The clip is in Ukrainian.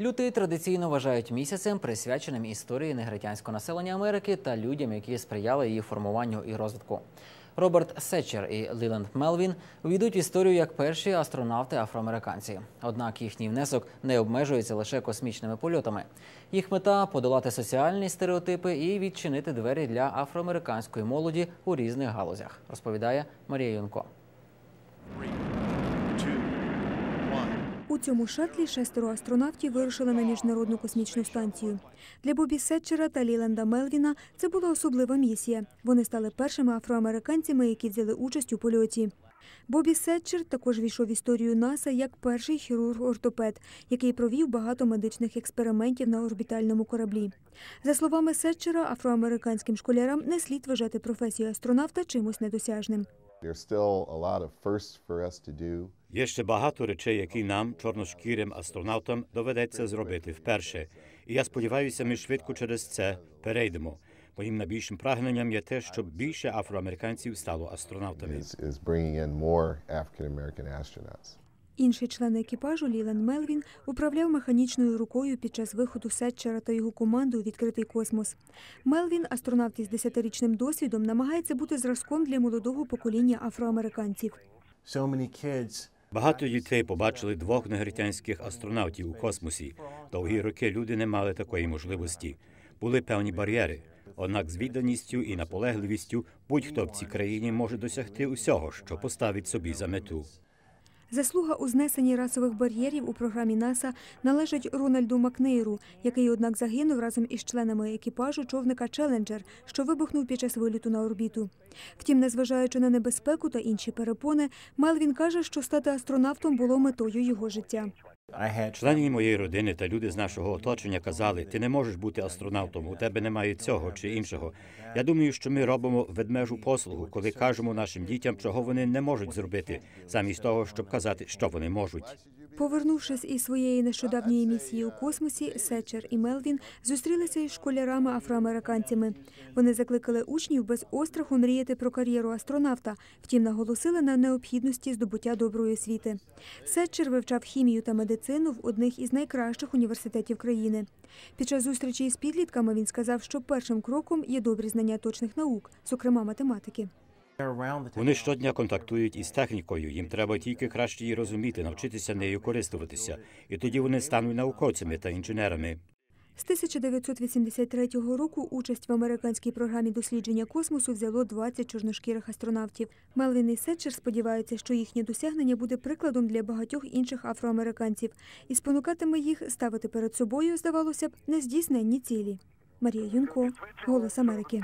Лютий традиційно вважають місяцем, присвяченим історії негритянського населення Америки та людям, які сприяли її формуванню і розвитку. Роберт Сетчер і Ліленд Мелвін увійдуть в історію як перші астронавти-афроамериканці. Однак їхній внесок не обмежується лише космічними польотами. Їх мета подолати соціальні стереотипи і відчинити двері для афроамериканської молоді у різних галузях, розповідає Марія Юнко. У цьому шатлі шестеро астронавтів вирушили на міжнародну космічну станцію. Для Бобі Сетчера та Ліленда Мелвіна це була особлива місія. Вони стали першими афроамериканцями, які взяли участь у польоті. Бобі Сетчер також війшов в історію НАСА як перший хірург-ортопед, який провів багато медичних експериментів на орбітальному кораблі. За словами Сетчера, афроамериканським школярам не слід вважати професію астронавта чимось недосяжним. Є ще багато речей, які нам, чорношкірим астронавтам, доведеться зробити вперше. І я сподіваюся, ми швидко через це перейдемо. Моїм найбільшим прагненням є те, щоб більше афроамериканців стало астронавтами. Інший член екіпажу Ліленд Мелвін управляв механічною рукою під час виходу Сетчера та його команди у відкритий космос. Мелвін, астронавт із 10-річним досвідом, намагається бути зразком для молодого покоління афроамериканців. so many kids Багато дітей побачили двох негритянських астронавтів у космосі. Довгі роки люди не мали такої можливості. Були певні бар'єри. Однак з відданістю і наполегливістю будь-хто в цій країні може досягти усього, що поставить собі за мету. Заслуга у знесенні расових бар'єрів у програмі НАСА належить Рональду Макнейру, який, однак, загинув разом із членами екіпажу човника Челенджер, що вибухнув під час виліту на орбіту. Втім, незважаючи на небезпеку та інші перепони, Мелвін каже, що стати астронавтом було метою його життя. Члени моєї родини та люди з нашого оточення казали: ти не можеш бути астронавтом, у тебе немає цього чи іншого. Я думаю, що ми робимо ведмежу послугу, коли кажемо нашим дітям, чого вони не можуть зробити, замість того, щоб казати, що вони можуть. Повернувшись із своєї нещодавньої місії у космосі, Сетчер і Мелвін зустрілися із школярами-афроамериканцями. Вони закликали учнів без остраху мріяти про кар'єру астронавта, втім наголосили на необхідності здобуття доброї освіти. Сетчер вивчав хімію та медицину в одних із найкращих університетів країни. Під час зустрічі із підлітками він сказав, що першим кроком є добрі знання точних наук, зокрема математики. Вони щодня контактують із технікою. Їм треба тільки краще її розуміти, навчитися нею користуватися, і тоді вони стануть науковцями та інженерами. З 1983 року участь в американській програмі дослідження космосу взяло 20 чорношкірих астронавтів. Мелвін і Сетчер сподіваються, що їхнє досягнення буде прикладом для багатьох інших афроамериканців і спонукатиме їх ставити перед собою, здавалося б, нездійсненні цілі. Марія Юнко, Голос Америки.